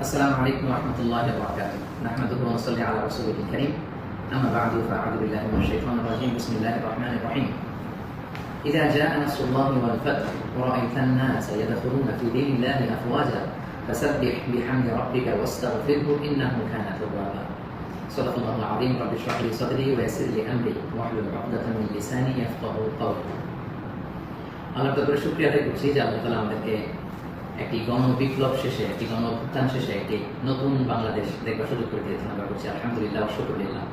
السلام عليكم ورحمة الله وبركاته نحمده ونصلي على رسوله الكريم أما بعد فأعوذ بالله من الشيطان الرجيم بسم الله الرحمن الرحيم إذا جاء نصر الله والفتح ورأيت الناس يدخلون في دين الله أفواجا فسبح بحمد ربك واستغفره إنه كان توابا صدق الله العظيم رب اشرح لي صدري ويسر لي أمري واحلل عقدة من لساني يفقه قولي আল্লাহ তাদের শুক্রিয়া আদায় করছি যে আল্লাহ তালা আমাদেরকে একটি গণ বিপ্লব শেষে একটি গণ অভ্যুত্থান শেষে একটি নতুন বাংলাদেশ দেখবার সুযোগ করে দিয়েছেন আমরা করছি আলহামদুলিল্লাহ শুক্রিল্লাহ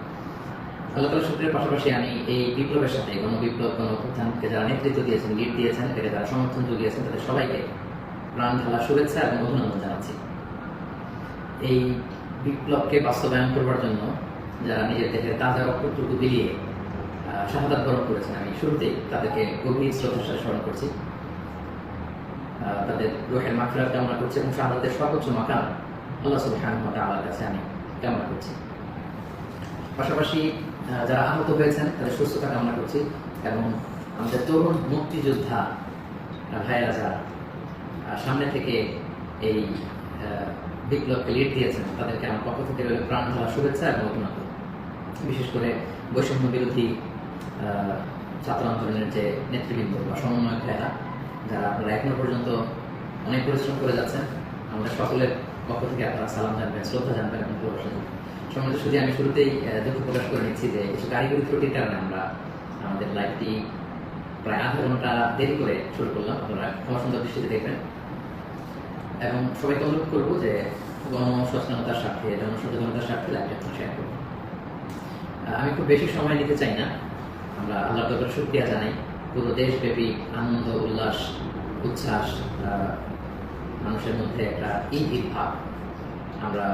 আল্লাহ তালা শুক্রিয়ার পাশাপাশি আমি এই বিপ্লবের সাথে গণ বিপ্লব গণ অভ্যুত্থানকে যারা নেতৃত্ব দিয়েছেন লিড দিয়েছেন এটাকে যারা সমর্থন জুগিয়েছেন তাদের সবাইকে প্রাণ ঢালা শুভেচ্ছা এবং অভিনন্দন জানাচ্ছি। এই বিপ্লবকে বাস্তবায়ন করবার জন্য যারা নিজের দেহের তাজা রক্তটুকু বিলিয়ে আহ, শাহাদাত বরণ করেছেন আমি শুরুতেই তাদেরকে গভীর শ্রদ্ধার স্মরণ করছি। তাদের রোহের মাফিরাত কামনা করছি এবং শাহাদাতের সর্বোচ্চ মাকাম আল্লাহ সুবহানাহু তাআলার কাছে আমি কামনা করছি। পাশাপাশি যারা আহত হয়েছেন, তাদের সুস্থতা কামনা করছি এবং আমাদের তরুণ মুক্তিযোদ্ধা ভাইয়েরা যারা সামনে থেকে এই বিপ্লবকে লিড দিয়েছেন, তাদেরকে আমার পক্ষ থেকে প্রাণ ধরা শুভেচ্ছা এবং অভিনন্দন। বিশেষ করে বৈষম্য বিরোধী ছাত্র আন্দোলনের যে নেতৃবৃন্দ বা সমন্বয় ভাইয়েরা, যারা আপনারা এখনও পর্যন্ত অনেক পরিশ্রম করে যাচ্ছেন। আমাদের সকলের পক্ষ থেকে আপনারা সালাম জানবেন, শ্রদ্ধা জানবেন এবং জানবেন। সম্মানিত শুধু আমি শুরুতেই দুঃখ প্রকাশ করে নিচ্ছি যে কিছু কারিগরি ত্রুটির কারণে আমরা আমাদের লাইভটি প্রায় আধা ঘণ্টা দেরি করে শুরু করলাম। আপনারা ক্ষমা সুন্দর দৃষ্টিতে দেখবেন। এবং সবাইকে অনুরোধ করব যে গণ সচেতনতার স্বার্থে জনসচেতনতার স্বার্থে লাইভটা একটু শেয়ার করব আমি খুব বেশি সময় নিতে চাই না। আমরা আল্লাহ তাআলার শুকরিয়া জানাই। পুরো দেশব্যাপী আনন্দ, উল্লাস, উচ্ছ্বাস মানুষের মধ্যে একটা ঈদ ভাব। আমরা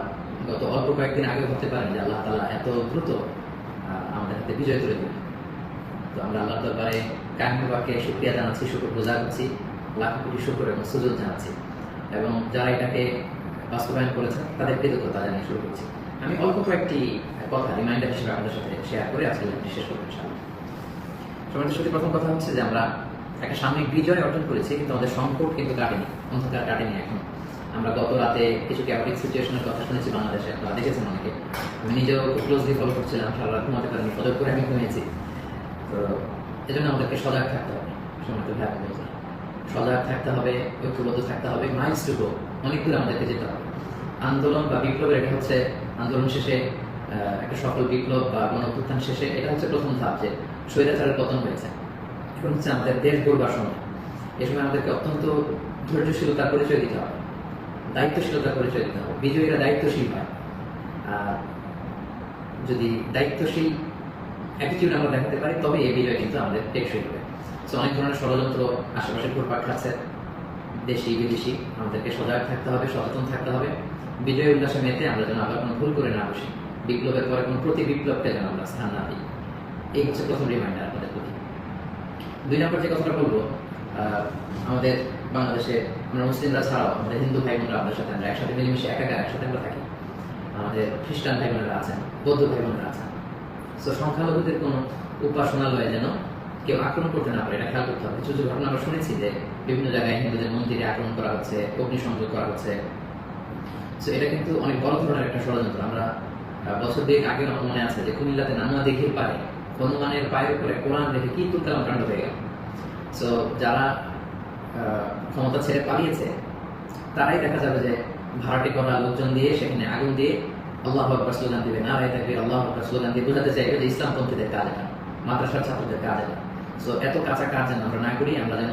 গত অল্প কয়েকদিন আগে হতে পারেন যে আল্লাহ তালা এত দ্রুত আমাদের হাতে বিজয় করে দিলেন। তো আমরা আল্লাহ দরবারে কাহিনীবাকে শুক্রিয়া জানাচ্ছি, শুক্র পূজা করছি লাখ কোটি শুক্র এবং সুযোগ জানাচ্ছি। এবং যারা এটাকে বাস্তবায়ন করেছেন, তাদের কৃতজ্ঞতা জানিয়ে শুরু করছি। আমি অল্প কয়েকটি কথা, রিমাইন্ডার হিসেবে আপনাদের সাথে শেয়ার করে আজকে শেষ করব ইনশাআল্লাহ। সমাজের সাথে প্রথম কথা হচ্ছে যে আমরা একটা সাময়িক বিজয় অর্জন করেছি, কিন্তু আমাদের সংকট কিন্তু কাটেনি, অন্ধকার কাটেনি এখন। আমরা গত রাতে কিছু ক্যাপিটিক সিচুয়েশনের কথা শুনেছি বাংলাদেশে, আপনারা দেখেছেন অনেকে। আমি নিজেও ক্লোজলি ফলো করছিলাম সারা রাত ঘুমাতে পারিনি করে আমি ঘুমিয়েছি। তো এজন্য আমাদেরকে সজাগ থাকতে হবে সমাজে ভাই বোনেরা। সজাগ থাকতে হবে, ঐক্যবদ্ধ থাকতে হবে মাইলস টু গো অনেক দূর আমাদেরকে যেতে হবে। আন্দোলন বা বিপ্লবের এটা হচ্ছে আন্দোলন শেষে একটা সফল বিপ্লব বা গণঅভ্যুত্থান শেষে, এটা হচ্ছে প্রথম ধাপ যে স্বৈরাচারের পতন হয়েছে। এখন হচ্ছে আমাদের দেশ গড়বার সময় এই সময় আমাদেরকে অত্যন্ত ধৈর্যশীলতার পরিচয় দিতে হবে। দায়িত্বশীলতার পরিচয় দিতে হবে। বিজয়ীরা দায়িত্বশীল হয়। আর যদি দায়িত্বশীল অ্যাটিটিউড আমরা দেখাতে পারি তবে এই বিজয় কিন্তু আমাদের টেকসই হবে। তো অনেক ধরনের ষড়যন্ত্র আশেপাশে ঘুরপাক খাচ্ছে। দেশি, বিদেশি, আমাদেরকে সজাগ থাকতে হবে, সচেতন থাকতে হবে। বিজয় উল্লাসে মেতে আমরা যেন আবার কোনো ভুল করে না বসি। বিপ্লবের পরে কোনো প্রতি বিপ্লবকে যেন আমরা স্থান না দিই। এই হচ্ছে প্রথম রিমাইন্ডার আমাদের প্রতি। দুই নম্বর যে কথাটা বলব আমাদের বাংলাদেশে, আমরা মুসলিমরা ছাড়াও আমাদের হিন্দু ভাই বোনরা আমাদের সাথে, আমরা একসাথে মিলেমিশে একাকার একসাথে আমরা থাকি। আমাদের খ্রিস্টান ভাই বোনেরা আছেন, বৌদ্ধ ভাই বোনেরা আছেন। তো সংখ্যালঘুদের কোনো উপাসনালয়ে যেন কেউ আক্রমণ করতে না পারে, এটা খেয়াল করতে হবে। কিছু কিছু ঘটনা আমরা শুনেছি যে বিভিন্ন জায়গায় হিন্দুদের মন্দিরে আক্রমণ করা হচ্ছে অগ্নিসংযোগ করা হচ্ছে। তো এটা কিন্তু অনেক বড় ধরনের একটা ষড়যন্ত্র। আমরা বছর দুয়েক আগে আমার মনে আছে যে কুমিল্লাতে নানুয়া দেখির পারে হনুমানের পায়ের উপরে কোরআন দেখে কি তুলকালাম কাণ্ড হয়ে গেল সো যারা ক্ষমতা ছেড়ে পালিয়েছে, তারাই দেখা যাবে যে ভাড়াটি করা লোকজন দিয়ে সেখানে আগুন দিয়ে আল্লাহ আকবর স্লোগান দিবে। না রায় থাকবে আল্লাহ আকবর স্লোগান দিয়ে বোঝাতে চাইবে যে ইসলামপন্থীদের কাজ এটা, মাদ্রাসার ছাত্রদের কাজ এটা। সো এত কাঁচা কাজ যেন আমরা না করি, আমরা যেন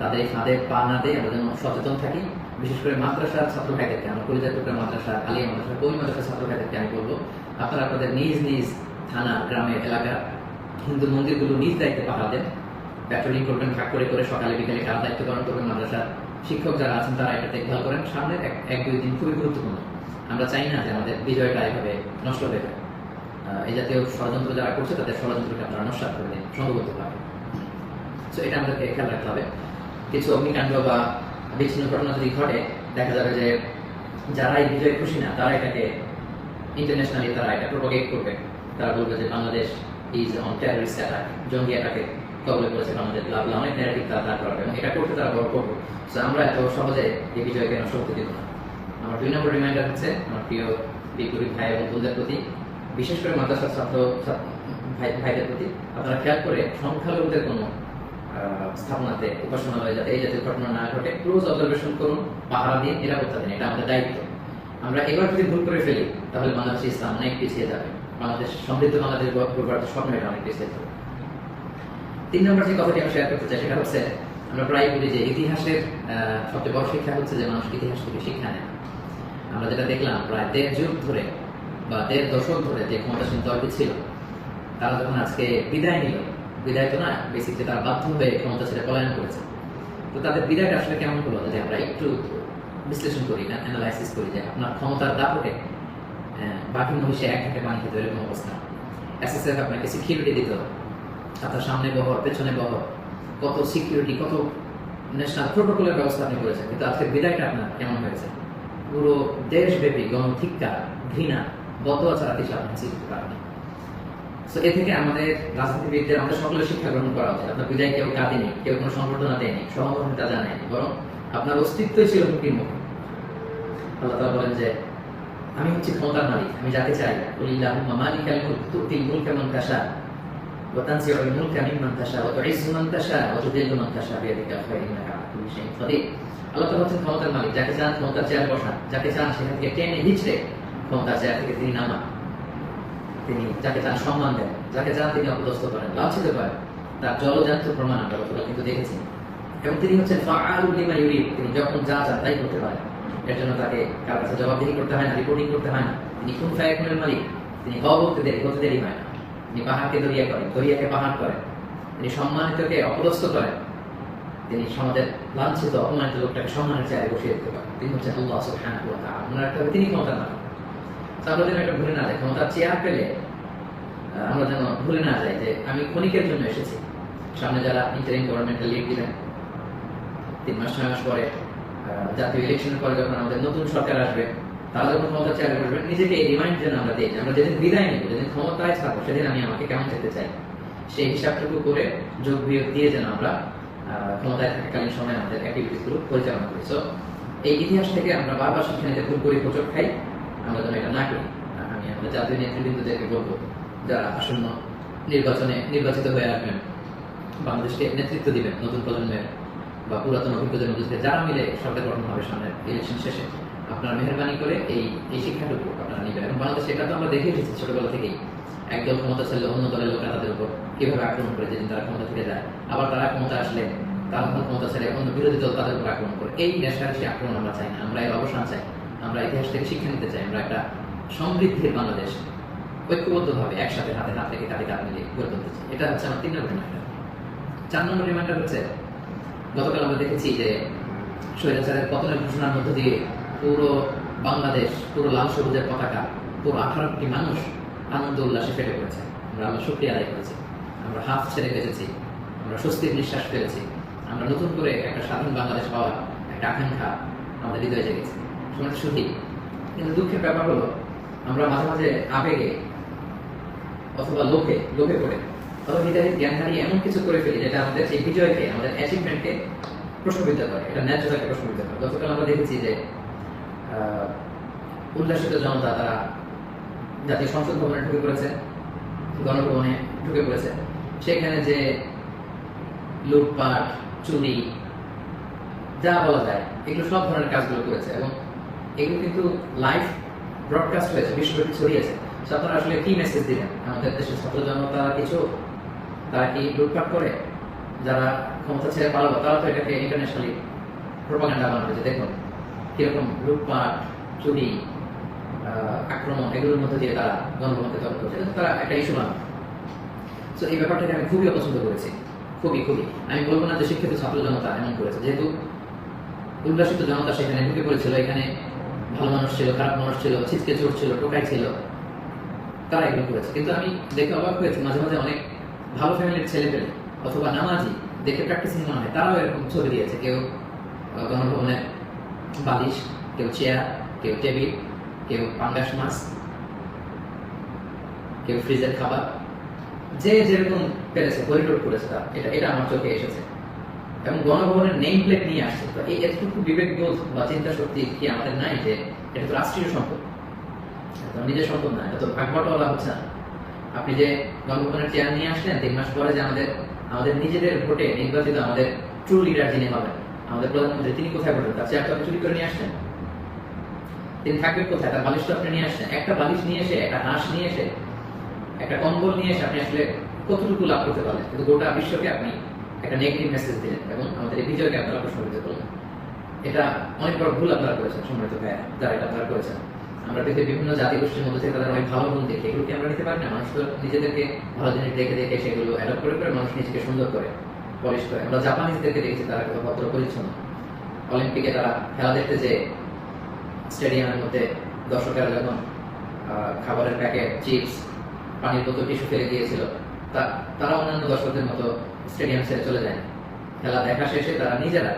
তাদের ফাঁদে পা না দেয় আমরা যেন সচেতন থাকি। বিশেষ করে মাদ্রাসার ছাত্র ভাইদেরকে, আমরা কলিজা টুকরা মাদ্রাসা, আলিয়া মাদ্রাসা কই মাদ্রাসার ছাত্র ভাইদেরকে আমি বলব, আপনারা আপনাদের নিজ নিজ থানা, গ্রামের এলাকার হিন্দু মন্দিরগুলো নিজ দায়িত্বে পাহারা দেন। প্যাট্রোলিং করবেন ভাগ করে করে সকালে বিকালে কার দায়িত্ব পালন করবেন, মাদ্রাসার শিক্ষক যারা আছেন তারা এটা দেখভাল করেন। সামনের এক দুই দিন খুবই গুরুত্বপূর্ণ। আমরা চাই না যে আমাদের বিজয়টা এভাবে নষ্ট হয়ে যায়। এই জাতীয় ষড়যন্ত্র যারা করছে, তাদের ষড়যন্ত্রকে আপনারা নস্বাত করে দিন সংঘবদ্ধভাবে তো এটা আমাদেরকে খেয়াল রাখতে হবে। কিছু অগ্নিকাণ্ড বা বিচ্ছিন্ন ঘটনা যদি ঘটে, দেখা যাবে যে যারা এই বিজয় খুশি না, তারা এটাকে ইন্টারন্যাশনালি তারা এটা প্রোপাগেট করবে। তারা বলবে যে Bangladesh is on terrorist attack জঙ্গি অ্যাটাকে কবলে করেছে বাংলাদেশ। লাভ অনেক ন্যারেটিভ তারা দাঁড় করাবে এবং এটা করতে তারা বড় করব। তো আমরা এত সহজে এই বিজয়কে নষ্ট হতে দিব না। আমার দুই নম্বর রিমাইন্ডার হচ্ছে আমার প্রিয় বিপুরী ভাই এবং বোনদের প্রতি, বিশেষ করে মাদ্রাসার ছাত্র ভাই, ভাইদের প্রতি। আপনারা খেয়াল করে সংখ্যালঘুদের কোনো স্থাপনাতে, উপাসনালয়ে যাতে এই জাতীয় ঘটনা না ঘটে ক্লোজ অবজারভেশন করুন, পাহারা দিন নিরাপত্তা দিন, এটা আমাদের দায়িত্ব। আমরা এবার যদি ভুল করে ফেলি, তাহলে বাংলাদেশ ইসলাম অনেক পিছিয়ে যাবে। বাংলাদেশ, সমৃদ্ধ বাংলাদেশ স্বপ্ন এটা অনেক বেশি তিন নম্বর যে কথাটি আমি শেয়ার করতে চাই, সেটা হচ্ছে আমরা প্রায় বলি যে ইতিহাসের সবচেয়ে বড় শিক্ষা হচ্ছে যে মানুষ ইতিহাস থেকে শিক্ষা নেয়। আমরা যেটা দেখলাম, প্রায় দেড় যুগ ধরে বা দেড় দশক ধরে যে ক্ষমতাসীন দলটি ছিল, তারা যখন আজকে বিদায় নিল, বিদায় তো না বেসিকলি তারা বাধ্য হয়ে ক্ষমতা ছেড়ে পলায়ন করেছে। তো তাদের বিদায়টা আসলে কেমন হলো? যদি আমরা একটু বিশ্লেষণ করি না অ্যানালাইসিস করি যে আপনার ক্ষমতার দাপটে বাকি মহিষে এক ঘাটে পানি খেতে এরকম অবস্থা। এসএসএফ আপনাকে সিকিউরিটি দিত আপনার সামনে বহর, পেছনে বহর, কত সিকিউরিটি কত ন্যাশনাল প্রোটোকলের ব্যবস্থা আপনি করেছেন। কিন্তু আজকে বিদায়টা আপনার কেমন হয়েছে? পুরো দেশব্যাপী গণধিক্কার, ঘৃণা ছাড়া কিছু আপনি কিছু করতে পারেন। তো এ থেকে আমাদের রাজনীতিবিদদের, আমাদের সকলের শিক্ষা গ্রহণ করা উচিত। আপনার বিদায় কেউ কাঁদেনি, কেউ কোনো সংবর্ধনা দেয়নি, সহমর্মিতা জানায়নি, বরং আপনার অস্তিত্বই ছিল হুমকির মুখে। আল্লাহ বলেন যে আমি হচ্ছি ক্ষমতার মালিক, আমি যাকে চাই। কুলিল্লাহুম্মা মালিকাল মুলক, তুতিল মুলকা মান তাশা, ওয়া তানজিউল মুলকা মিম্মান তাশা, ওয়া তুইজ্জু মান তাশা, ওয়া তুযিল্লু মান তাশা, বিয়াদিকা খায়র ইন্নাকা আলা কুল্লি শাইইন আল্লাহ তাআলা হচ্ছেন ক্ষমতার মালিক, যাকে চান ক্ষমতার চেয়ার বসান যাকে চান সেখান থেকে টেনে হিচড়ে ক্ষমতার চেয়ার থেকে তিনি নামান। তিনি যাকে চান সম্মান দেন, যাকে চান তিনি অপদস্থ করেন, লাঞ্ছিত করেন। তার জলজান্ত প্রমাণ আমরা কিন্তু দেখেছি। এবং তিনি হচ্ছেন ফাআলুল লিমা ইউরিদ, তিনি যখন যা চান তাই করতে পারেন। এর জন্য তাকে কাছে জবাবদিহি করতে হয় না রিপোর্টিং করতে হয় না। তিনি ফায়াকুনের মালিক, তিনি দেরি, হতে দেরি হয় না। তিনি পাহাড়কে দরিয়া করেন, দরিয়াকে পাহাড় করেন। তিনি সম্মানিতকে অপদস্থ করেন। তিনি সমাজের লাঞ্ছিত, অপমানিত লোকটাকে সম্মানের বসিয়ে দিতে পারেন। তিনি হচ্ছেন আল্লাহ তাআলা। মনে তিনি ক্ষমতার মালিক তো আমরা যেন ভুলে না যাই, ক্ষমতার চেয়ার পেলে আমরা যেন ভুলে না যাই যে আমি ক্ষণিকের জন্য এসেছি। সামনে যারা ইন্টারিম গভর্নমেন্টের লিড দিবেন তিন মাস, ছয় মাস পরে জাতীয় ইলেকশনের পরে যখন আমাদের নতুন সরকার আসবে তারা যখন ক্ষমতা চেয়ারে বসবেন নিজেকে রিমাইন্ড যেন আমরা দিই আমরা যেদিন বিদায় নিব, যেদিন ক্ষমতায় থাকব, সেদিন আমি আমাকে কেমন যেতে চাই? সেই হিসাবটুকু করে যোগ বিয়োগ দিয়ে যেন আমরা ক্ষমতায় থাকাকালীন সময় আমাদের অ্যাক্টিভিটিসগুলো পরিচালনা করি। সো এই ইতিহাস থেকে আমরা বারবার শিক্ষা নিতে ভুল করি হোচট খাই। আমরা যেন এটা না করি। আমি আমাদের জাতীয় নেতৃবৃন্দদেরকে বলব, যারা আসন্ন নির্বাচনে নির্বাচিত হয়ে আসবেন, বাংলাদেশকে নেতৃত্ব দিবেন নতুন প্রজন্মের বা পুরাতন অভিজ্ঞতার মধ্যে থেকে যারা মিলে সরকার গঠন হবে সামনে ইলেকশন শেষে, আপনারা মেহরবানি করে এই এই শিক্ষাটুকু আপনারা নেবেন। এবং বাংলাদেশে এটা তো আমরা দেখে এসেছি ছোটবেলা থেকেই। একদল ক্ষমতা ছেলে অন্য দলের লোকরা তাদের উপর কীভাবে আক্রমণ করে, যেদিন তারা ক্ষমতা থেকে যায়, আবার তারা ক্ষমতা আসলে তারা ক্ষমতা ছেড়ে অন্য বিরোধী দল তাদের উপর আক্রমণ করে। এই নেশারেশি আক্রমণ আমরা চাই না, আমরা এর অবসান চাই। আমরা ইতিহাস থেকে শিক্ষা নিতে চাই, আমরা একটা সমৃদ্ধির বাংলাদেশ ঐক্যবদ্ধভাবে একসাথে হাতে হাত রেখে কাঁধে কাঁধ মিলিয়ে গড়ে তুলতে চাই। এটা হচ্ছে আমার তিন নম্বর রিমাইন্ডার। চার নম্বর রিমাইন্ডার হচ্ছে গতকাল আমরা দেখেছি যে স্বৈরাচারের পতনের ঘোষণার মধ্য দিয়ে পুরো বাংলাদেশ, পুরো লাল সবুজের পতাকা, পুরো আঠারো কোটি মানুষ আনন্দ উল্লাসে ফেটে পড়েছে। আমরা আল্লাহ শুক্রিয়া আদায় করেছি। আমরা হাফ ছেড়ে বেঁচেছি আমরা স্বস্তির নিঃশ্বাস ফেলেছি। আমরা নতুন করে একটা স্বাধীন বাংলাদেশ পাওয়ার একটা আকাঙ্ক্ষা আমাদের হৃদয়ে জেগেছে। সময় সুখী কিন্তু দুঃখের ব্যাপার হলো, আমরা মাঝে মাঝে আবেগে অথবা লোকে লোকে পড়ে। জ্ঞান হারিয়ে এমন কিছু করে ফেলি যেটা আমাদের সেই বিজয়কে, আমাদের অ্যাচিভমেন্টকে প্রশ্নবিদ্ধ করে, এটা ন্যায্যতাকে প্রশ্নবিদ্ধ করে। গতকাল আমরা দেখেছি যে উল্লাসিত জনতা তারা জাতীয় সংসদ ভবনে ঢুকে পড়েছে, গণভবনে ঢুকে পড়েছে। সেখানে যে লুটপাট, চুরি, যা বলা যায়, এগুলো সব ধরনের কাজগুলো করেছে এবং এগুলো কিন্তু লাইভ ব্রডকাস্ট হয়েছে, বিশ্বব্যাপী ছড়িয়েছে। আপনারা আসলে কি মেসেজ দিলেন? আমাদের দেশের ছাত্র জনতা কিছু তারা কি লুটপাট করে? যারা ক্ষমতা ছেড়ে পালাবো, তারা তো এটাকে ইন্টারন্যাশনালি প্রোপাগান্ডা বানাবে, যে দেখুন, কীরকম লুটপাট, চুরি আক্রমণ, এগুলোর মধ্যে দিয়ে তারা গণভবনকে তদন্ত করছে। তারা একটা ইস্যু বানাবে। তো এই ব্যাপারটাকে আমি খুবই অপছন্দ করেছি। খুবই খুবই। আমি বলব না যে শিক্ষিত ছাত্র জনতা এমন করেছে। যেহেতু উল্লাসিত জনতা সেখানে ঢুকে পড়েছিল, এখানে ভালো মানুষ ছিল, খারাপ মানুষ ছিল ছিচকে চোর ছিল টোকাই ছিল, তারা এগুলো করেছে। কিন্তু আমি দেখে অবাক হয়েছি, মাঝে মাঝে অনেক ভালো ফ্যামিলির ছেলে পেলে অথবা নামাজি দেখে প্র্যাকটিসিং মনে হয় তারাও এরকম ছবি দিয়েছে কেউ আহ, গণভবনের বালিশ কেউ চেয়ার কেউ টেবিল কেউ পাঙ্গাস মাছ কেউ ফ্রিজের খাবার যে যেরকম পেরেছে করিডোর করেছে তার এটা এটা আমার চোখে এসেছে। এবং গণভবনের নেম প্লেট নিয়ে আসছে তো এই এতটুকু বিবেকবোধ বা চিন্তা শক্তি কি আমাদের নাই যে এটা তো রাষ্ট্রীয় সম্পদ? নিজের সম্পদ না এটা তো ভাগবটওয়ালা হচ্ছে না। আপনি যে গণভবনের চেয়ার নিয়ে আসলেন, তিন মাস পরে যে আমাদের আমাদের নিজেদের ভোটে নির্বাচিত আমাদের ট্রু লিডার যিনি হবেন, আমাদের প্রধানমন্ত্রী, তিনি কোথায় ভোটেন তার চেয়ার তো আপনি চুরি করে নিয়ে আসছেন তিনি থাকবেন কোথায়? তার বালিশ তো আপনি নিয়ে আসছেন একটা বালিশ নিয়ে এসে, একটা হাঁস নিয়ে এসে, একটা কম্বল নিয়ে এসে আপনি আসলে কতটুকু লাভ করতে পারলেন? কিন্তু গোটা বিশ্বকে আপনি একটা নেগেটিভ মেসেজ দিলেন এবং আমাদের এই বিজয়কে আপনারা প্রশ্নবিদ্ধ করলেন এটা অনেক বড় ভুল আপনারা করেছেন, সম্মানিত ভাইয়া যারা এটা আপনারা করেছেন। আমরা পৃথিবীর বিভিন্ন জাতি গোষ্ঠীর মধ্যে থেকে তাদের অনেক ভালো গুণ দেখি। এগুলোকে আমরা নিতে পারি না? মানুষ তো নিজেদেরকে ভালো জিনিস দেখে দেখে সেগুলো অ্যাডপ্ট করে করে মানুষ নিজেকে সুন্দর করে পলিশ করে। আমরা জাপানিজদেরকে দেখেছি, তারা কত ভদ্র পরিচ্ছন্ন। অলিম্পিকে তারা খেলা দেখতে যে স্টেডিয়ামের মধ্যে দর্শকেরা যখন খাবারের প্যাকেট, চিপস, পানির বোতল, টিস্যু ফেলে দিয়েছিল, তা, তারা অন্যান্য দর্শকদের মতো স্টেডিয়াম ছেড়ে চলে যায়। খেলা দেখা শেষে তারা নিজেরা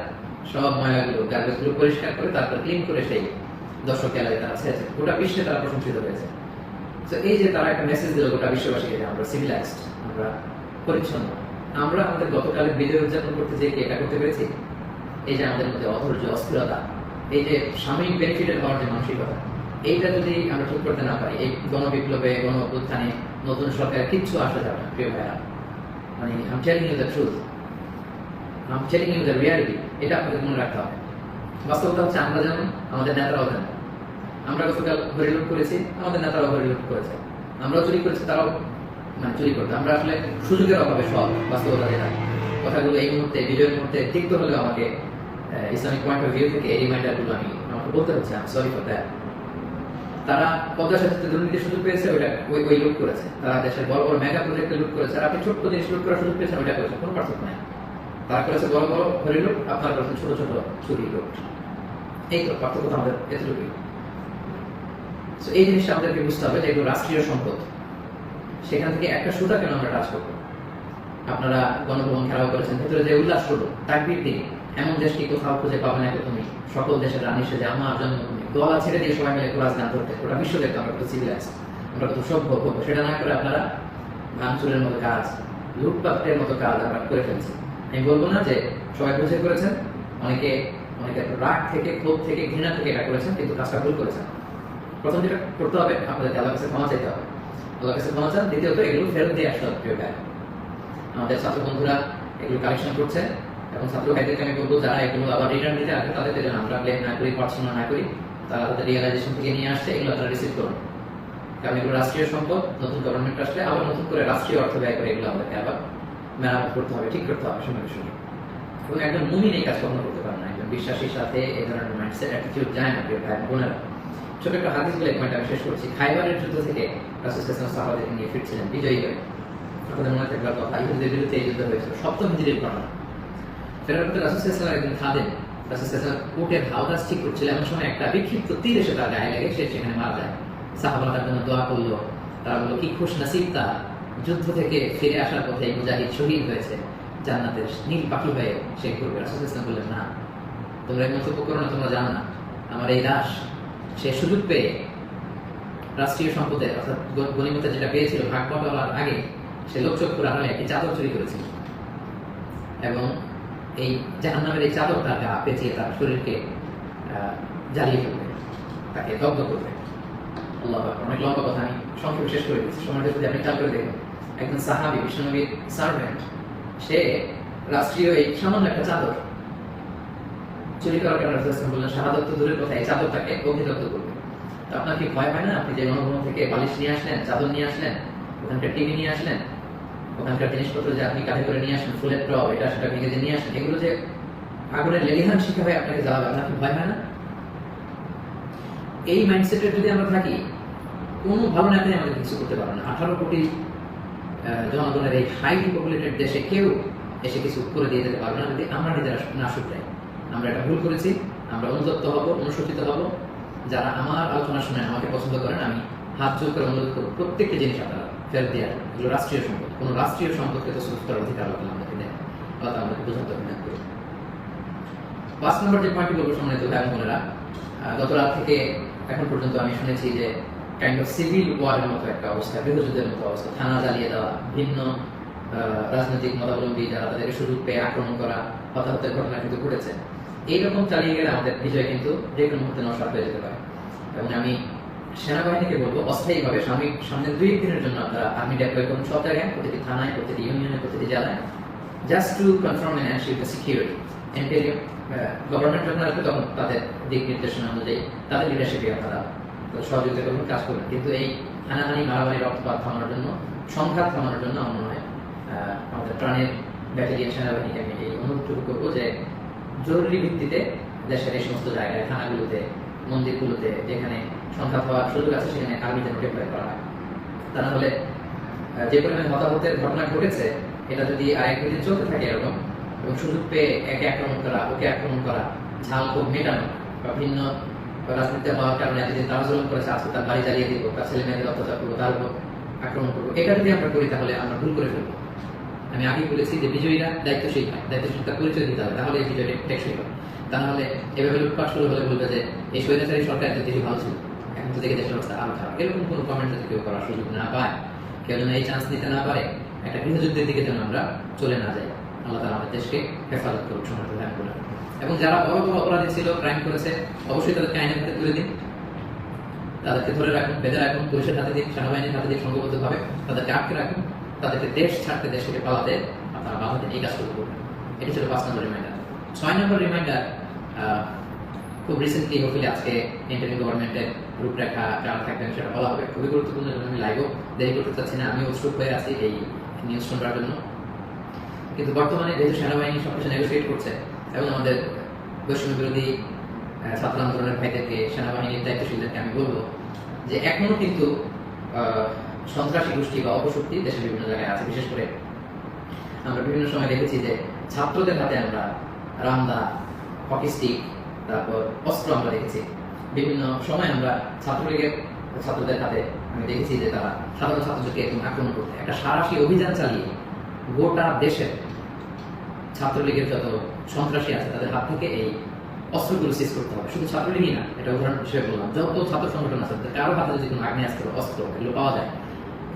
সব ময়লাগুলো গার্বেজগুলো পরিষ্কার করে তারপর ক্লিন করে সেই দর্শক খেলায় তারা ছেড়েছে গোটা বিশ্বে তারা প্রশংসিত হয়েছে। তো এই যে তারা একটা মেসেজ দিল গোটা বিশ্ববাসীকে যে আমরা সিভিলাইজড আমরা পরিচ্ছন্ন। আমরা আমাদের গতকালের বিজয় উদযাপন করতে যে কি এটা করতে পেরেছি? এই যে আমাদের মধ্যে অধৈর্য, অস্থিরতা, এই যে সাময়িক বেনিফিটেড হওয়ার যে মানসিকতা, এইটা যদি আমরা ঠিক করতে না পারি, এই গণবিপ্লবে গণ অভ্যুত্থানে নতুন সরকার কিচ্ছু আসা যাবে না, প্রিয় ভাইরা মানে I'm telling you the truth I'm telling you the reality এটা আপনাদের মনে রাখতে হবে। বাস্তবতা হচ্ছে আমরা যেমন, আমাদের নেতারাও যেমন আমরা গতকাল হরিলুট করেছি, আমাদের নেতারাও হরিলুট করেছে। আমরাও চুরি করেছি, তারাও মানে চুরি করতে। আমরা আসলে সুযোগের অভাবে সব বাস্তবতা যেটা কথাগুলো এই মুহূর্তে, বিজয়ের মুহূর্তে তিক্ত হলেও আমাকে ইসলামিক পয়েন্ট অফ ভিউ থেকে এই রিমাইন্ডারগুলো আমি, আমাকে বলতে হচ্ছে আমি সরি দ্যাট তারা পদ্মা সেতুতে দুর্নীতির সুযোগ পেয়েছে, ওইটা ওই ওই লুট করেছে। তারা দেশের বড় বড় মেগা প্রজেক্টে লুট করেছে, আর আপনি ছোট্ট জিনিস লুট করার সুযোগ পেয়েছেন, ওইটা করেছে কোনো পার্থক্য নাই। তারা করেছে বড় বড় হরি লুট আপনারা করেছেন ছোট ছোট চুরি লুট এই তো, পার্থক্য আমাদের এতটুকুই। তো এই জিনিসটা আমাদেরকে বুঝতে হবে যে এগুলো রাষ্ট্রীয় সম্পদ। সেখান থেকে একটা সুতা কেন আমরা টাচ করব? আপনারা গণভবন খেলাও করেছেন, ভেতরে যে উল্লাস করব, তাকবির দিয়ে। এমন দেশকে কোথাও খুঁজে পাবে না তুমি সকল দেশের রানী সেজে আমার জন্মভূমি। গলা ছেড়ে দিয়ে সবাই মিলে কোরআস গান করতে ওটা বিশ্ব দেখতে আমরা কত সিভিলাইজ আমরা কত সভ্য ভব্য সেটা না করে আপনারা ভাঙচুরের মতো কাজ, লুটপাটের মতো কাজ আমরা করে ফেলছি। আমি বলব না যে সবাই বুঝে করেছেন, অনেকে অনেকে রাগ থেকে, ক্ষোভ থেকে, ঘৃণা থেকে এটা করেছেন, কিন্তু কাজটা ভুল করেছেন। প্রথম যেটা করতে হবে আপনাদেরকে আল্লাহ কাছে ক্ষমা চাইতে হবে। আল্লাহ কাছে ক্ষমা চান, দ্বিতীয়ত এগুলো ফেরত দিয়ে আসতে হবে প্রিয় ভাই। আমাদের ছাত্র বন্ধুরা এগুলো কালেকশন করছে, এবং ছাত্র ভাইদেরকে আমি বলব, যারা এগুলো আবার রিটার্ন দিতে আসবে, তাদেরকে যেন আমরা ব্লেম না করি পড়াশোনা না করি, তারা তাদের রিয়েলাইজেশন থেকে নিয়ে আসছে, এগুলো তারা রিসিভ করুন। কারণ এগুলো রাষ্ট্রীয় সম্পদ, নতুন গভর্নমেন্ট আসলে আবার নতুন করে রাষ্ট্রীয় অর্থ ব্যয় করে এগুলো আমাদেরকে আবার মেরামত করতে হবে, ঠিক করতে হবে সময় সঙ্গে এবং একজন মুমিন এই কাজ কখনো করতে পারে না, একজন বিশ্বাসীর সাথে এই ধরনের মাইন্ডসেট অ্যাটিটিউড যায় না, প্রিয় ভাই, বোনেরা। ছোট একটা হাদিস বলে শেষ করছি। খাইবারের যুদ্ধ থেকে রাসুল সাহাবাদেরকে নিয়ে ফিরছিলেন, বিজয়ী হয়ে। আপনাদের মনে থাকবে কথা ইহুদের বিরুদ্ধে যুদ্ধ হয়েছিল। সপ্তম ঘটনা। ফেরার পথে একদিন খাদেন ঠিক করছিল। এমন সময় একটা বিক্ষিপ্ত তীর এসে তার গায়ে লেগে, সে সেখানে মারা যায়। সাহাবারা তার জন্য দোয়া করল। তারা বলল, কি খুশ নাসিব তা। যুদ্ধ থেকে ফিরে আসার পথে মুজাহিদ শহীদ হয়েছে। জান্নাতের নীল পাখি হয়ে সে করবে রাসুল বললেন, না। তোমরা মন্তব্য করো না তোমরা জানো না। আমার এই দাস সে সুযোগ পেয়ে রাষ্ট্রীয় সম্পদের অর্থাৎ গণিমতে যেটা পেয়েছিল, ভাগ বটাবার আগে সে লোকচক্ষুর আড়ালে একটি চাদর চুরি করেছিল। এবং এই জাহান্নামের এই চাদর তার গা পেঁচিয়ে তার শরীরকে জ্বালিয়ে ফেলবে, তাকে দগ্ধ করবে। আল্লাহ অনেক লম্বা কথা, আমি সংক্ষেপে শেষ করে দিচ্ছি। সময়টা যদি আপনি খেয়াল করে দেখুন, একজন সাহাবি বিষ্ণুনবীর সার্ভেন্ট সে রাষ্ট্রীয় এই সামান্য একটা চাদর চুরি করার কারণে রাসূল বললেন শাহাদত তো দূরের কথা এই চাদরটাকে অগ্নিদগ্ধ করবে। তো আপনার কি ভয় হয় না? আপনি যে গণভবন থেকে বালিশ নিয়ে আসলেন, চাদর নিয়ে আসলেন, ওখানকার টিভি নিয়ে আসলেন, ওখানকার জিনিসপত্র যে আপনি কাঁধে করে নিয়ে আসেন ফুলের টব, এটা সেটা ভেঙে নিয়ে আসেন, এগুলো যে আগুনের লেলিহান শিখা হয়ে, আপনাকে জ্বালাবে, আপনার কি ভয় হয় না? এই মাইন্ডসেটে যদি আমরা থাকি, কোনো ভালো নেতাই আমাদের কিছু করতে পারবে না। আঠারো কোটি জনগণের এই হাইলি পপুলেটেড দেশে কেউ এসে কিছু করে দিয়ে যেতে পারবে না, যদি আমরা নিজেরা না শুধরাই। আমরা এটা ভুল করেছি, আমরা অনুতপ্ত হব, অনুশোচিত হব। যারা আমার আলোচনা শুনে আমাকে পছন্দ করেন, আমি হাত জোর করে অনুরোধ করব, প্রত্যেকটা জিনিস আপনারা ফেরত দিয়ে আসবেন। এগুলো রাষ্ট্রীয় সম্পদ। কোনো রাষ্ট্রীয় সম্পদকে তো করার অধিকার আল্লাহ আমাদেরকে দেন তাআলা আমাদেরকে বোঝাতে অভিনয় করে পাঁচ নম্বর যে পয়েন্টটি বলব সম্মানিত ভাই বোনেরা গত রাত থেকে এখন পর্যন্ত আমি শুনেছি যে কাইন্ড অফ সিভিল ওয়ারের মতো একটা অবস্থা, গৃহযুদ্ধের মতো অবস্থা, থানা জ্বালিয়ে দেওয়া, ভিন্ন রাজনৈতিক মতাবলম্বী যারা তাদেরকে সুযোগ পেয়ে আক্রমণ করা হতাহতের ঘটনা কিন্তু ঘটেছে। এইরকম চালিয়ে গেলে আমাদের বিজয় কিন্তু যে কোনো মুহূর্তে নষ্ট হয়ে যেতে পারে। এবং আমি সেনাবাহিনীকে বলব, অস্থায়ীভাবে সাময়িক সামনে দুই দিনের জন্য আপনারা আর্মি ডেপ্লয় করুন সব জায়গায়, প্রতিটি থানায়, প্রতিটি ইউনিয়নে, প্রতিটি জেলায়। Just to confirm the security interim government তখন তাদের দিক নির্দেশনা অনুযায়ী তাদের লিডারশিপে আপনারা সহযোগিতা করবেন কাজ করবেন কিন্তু এই হানাহানি, মারামারি, রক্তপাত থামানোর জন্য, সংঘাত থামানোর জন্য আমার মনে হয় আমাদের প্রাণের ব্যাটালিয়ান সেনাবাহিনীকে আমি এই অনুরোধটুকু করব যে জরুরি ভিত্তিতে দেশের এই সমস্ত জায়গায়, থানাগুলোতে, মন্দিরগুলোতে যেখানে সংঘাত হওয়ার সুযোগ আছে, সেখানে যেন ডিপ্লয় করা হয়। তা না হলে যে পরিমাণে হতাহতের ঘটনা ঘটেছে, এটা যদি আরেক দুদিন চলতে থাকে এরকম, এবং সুযোগ পেয়ে একে আক্রমণ করা, ওকে আক্রমণ করা, ঝাল খুব মেটানো, বা ভিন্ন রাজনীতিতে হওয়ার কারণে এতদিন তারা জুলুম করেছে, আজকে তার বাড়ি জ্বালিয়ে দিব, তার ছেলে মেয়েদের অত্যাচার করব, তার উপর আক্রমণ করব, এটা যদি আমরা করি, তাহলে আমরা ভুল করে ফেলব। আমি আগে বলেছি যে বিজয়ীরা দায়িত্বশীল হয় দায়িত্বশীলতা পরিচয় দিতে হবে, তাহলে এই বিজয়টা টেকসই হবে। তা নাহলে এভাবে লুটপাট শুরু হলে বলবে যে এই স্বৈরাচারী সরকার এত দেশে ভালো ছিল, এখন তো দেখে দেশের অবস্থা আরও খারাপ। এরকম কোনো কমেন্ট যদি কেউ করার সুযোগ না পায়, কেউ যেন এই চান্স নিতে না পারে, একটা গৃহযুদ্ধের দিকে যেন আমরা চলে না যাই, আল্লাহ তালা আমাদের দেশকে হেফাজত করুক সমর্থ ধ্যান করুন এবং যারা বড় বড় অপরাধী ছিল ক্রাইম করেছে, অবশ্যই তাদেরকে আইনের হাতে তুলে দিন। তাদেরকে ধরে রাখুন, বেঁধে রাখুন, পুলিশের হাতে দিন, সেনাবাহিনীর হাতে দিন, সংঘবদ্ধভাবে তাদেরকে আটকে রাখুন। তাদেরকে দেশ ছাড়তে দেশ থেকে পালাতে আপনারা বাধা দিন এই কাজ শুরু করবেন এটি ছিল পাঁচ নম্বর রিমাইন্ডার ছয় নম্বর রিমাইন্ডার খুব রিসেন্টলি হোপফুলি আজকে ইন্টারভিউ গভর্নমেন্টের রূপরেখা যারা থাকবেন সেটা বলা হবে। খুবই গুরুত্বপূর্ণ জন্য আমি লাইভও দেরি করতে চাচ্ছি না আমি উৎসুক হয়ে আছি এই নিউজ শোনার জন্য। কিন্তু বর্তমানে যেহেতু সেনাবাহিনী সবকিছু নেগোসিয়েট করছে, এবং আমাদের বৈষম্য বিরোধী ছাত্র আন্দোলনের ভাইদেরকে, সেনাবাহিনীর দায়িত্বশীলদেরকে আমি বলব যে এখনও কিন্তু সন্ত্রাসী গোষ্ঠী বা অপশক্তি দেশের বিভিন্ন জায়গায় আছে। বিশেষ করে আমরা বিভিন্ন সময় দেখেছি যে ছাত্রদের হাতে আমরা রামদা, হকি স্টিক, তারপর অস্ত্র আমরা দেখেছি। বিভিন্ন সময় আমরা ছাত্রলীগের ছাত্রদের হাতে আমি দেখেছি যে তারা সাধারণ ছাত্রদেরকে একদম আক্রমণ করতে একটা সারাশি অভিযান চালিয়ে গোটা দেশের ছাত্রলীগের যত সন্ত্রাসী আছে, তাদের হাত থেকে এই অস্ত্রগুলো সিজ করতে হবে। শুধু ছাত্রলীগই না, এটা উদাহরণ হিসেবে বললাম, যত ছাত্র সংগঠন আছে, তাদের কারও হাতে যদি কোনো আগ্নেয়াস্ত্র, অস্ত্র এগুলো পাওয়া যায়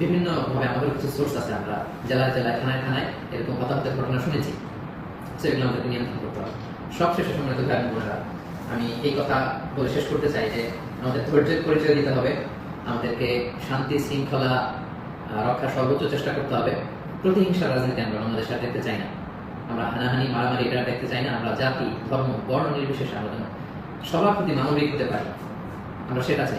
বিভিন্নভাবে আমাদের কিছু সোর্স আছে আমরা জেলায় জেলায় থানায় থানায় এরকম হতাহতের ঘটনা শুনেছি। সেগুলো আমাদেরকে নিয়ন্ত্রণ করতে হবে। সব শেষে সময় তো ভাই বোনেরা আমি এই কথা বলে শেষ করতে চাই যে আমাদের ধৈর্যের পরিচয় দিতে হবে। আমাদেরকে শান্তি শৃঙ্খলা আহ, রক্ষার সর্বোচ্চ চেষ্টা করতে হবে। প্রতিহিংসার রাজনীতি আমরা আমাদের সাথে দেখতে চাই না। আমরা হানাহানি মারামারি এটা দেখতে চাই না। আমরা জাতি ধর্ম বর্ণ নির্বিশেষে আমরা সবার প্রতি মানবিক হতে পারি। আমরা সেটা চাই।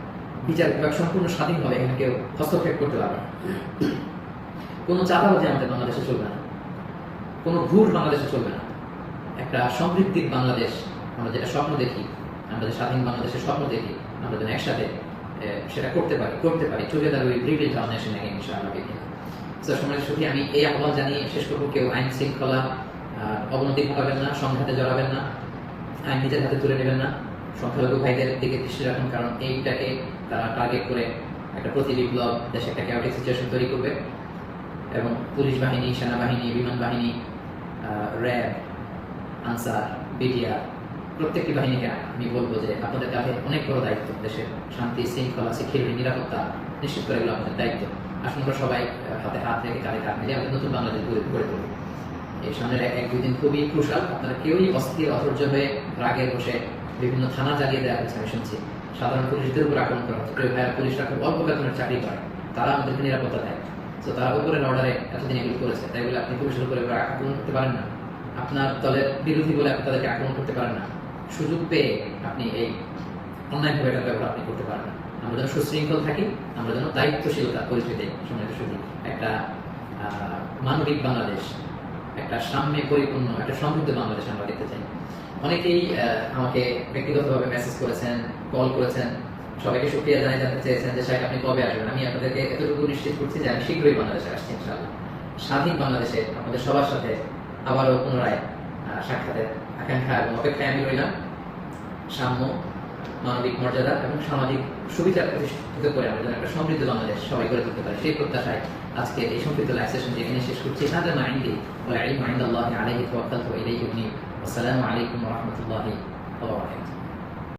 বিচার বিভাগ সম্পূর্ণ স্বাধীনভাবে এখানে কেউ হস্তক্ষেপ করতে পারবে না। কোনো চাঁদাবাজি আমাদের বাংলাদেশে চলবে না। কোনো ঘুর বাংলাদেশে চলবে না। একটা সমৃদ্ধির বাংলাদেশ আমরা যেটা স্বপ্ন দেখি, আমরা যে স্বাধীন বাংলাদেশের স্বপ্ন দেখি, আমরা যেন একসাথে সেটা করতে পারি করতে পারি together we our nation again ইনশাআল্লাহ বিদিন সো সময় সুখী, আমি এই আহ্বান জানিয়ে শেষ করব, কেউ আইন শৃঙ্খলা অবনতি ঘটাবেন না, সংঘাতে জড়াবেন না, আইন নিজের হাতে তুলে নেবেন না, সংখ্যালঘু ভাইদের দিকে দৃষ্টি রাখুন, কারণ এইটাকে তারা টার্গেট করে একটা প্রতি বিপ্লব, দেশে একটা ক্যাওটিক সিচুয়েশন তৈরি করবে। এবং পুলিশ বাহিনী, সেনাবাহিনী, বিমান বাহিনী র্যাব, আনসার, বিডিআর, প্রত্যেকটি বাহিনীকে আমি বলব যে আপনাদের কাছে অনেক বড় দায়িত্ব দেশের শান্তি, শৃঙ্খলা সিকিউরিটি নিরাপত্তা নিশ্চিত করে, এগুলো আমাদের দায়িত্ব। আসুন আমরা সবাই হাতে হাত রেখে কাঁধে কাঁধ মিলিয়ে আমাদের নতুন বাংলাদেশ গড়ে গড়ে তুলি। এই সামনের এক দুই দিন খুবই ক্রুশাল আপনারা কেউই অস্থির, অধৈর্য হয়ে রাগে বসে বিভিন্ন থানা জ্বালিয়ে দেওয়া হচ্ছে আমি শুনছি। সাধারণ পুলিশদের উপর আক্রমণ করা হচ্ছে। পুলিশরা খুব অল্প বেতনের চাকরি করে। তারা আমাদেরকে নিরাপত্তা দেয়। তো তারা উপরের অর্ডারে এতদিন এগুলো করেছে। তাই বলে আপনি পুলিশের উপরে আক্রমণ করতে পারেন না। আপনার দলের বিরোধী বলে আপনি তাদেরকে আক্রমণ করতে পারেন না। সুযোগ পেয়ে আপনি এই অন্যায়ভাবে এটা ব্যবহার আপনি করতে পারেন না। আমরা যেন সুশৃঙ্খল থাকি, আমরা যেন দায়িত্বশীলতা দিই সময় সুযোগ একটা মানবিক বাংলাদেশ একটা সাম্যে পরিপূর্ণ, একটা সমৃদ্ধ বাংলাদেশ আমরা দেখতে চাই। অনেকেই আমাকে ব্যক্তিগতভাবে মেসেজ করেছেন কল করেছেন। সবাইকে সুক্রিয়া জানাই জানতে চেয়েছেন যে সাহেব আপনি কবে আসবেন? আমি আপনাদেরকে এতটুকু নিশ্চিত করছি যে, আমি শীঘ্রই বাংলাদেশে আসছি, ইনশাআল্লাহ। স্বাধীন বাংলাদেশে আমাদের সবার সাথে আবারও পুনরায় সাক্ষাতের আকাঙ্ক্ষা এবং অপেক্ষায় আমি রইলাম। সাম্য মানবিক মর্যাদা এবং সামাজিক সুবিধা প্রতিষ্ঠিত করে আমাদের একটা সমৃদ্ধ বাংলাদেশ সবাই গড়ে তুলতে পারে। সেই প্রত্যাশায় আজকে এই সম্পৃক্ত লাইভ সেশন যেখানে শেষ করছি তাদের মাইন্ডে আলাইকুম আসসালাম আলাইকুম রহমতুল্লাহ রাহমাতুল্লাহি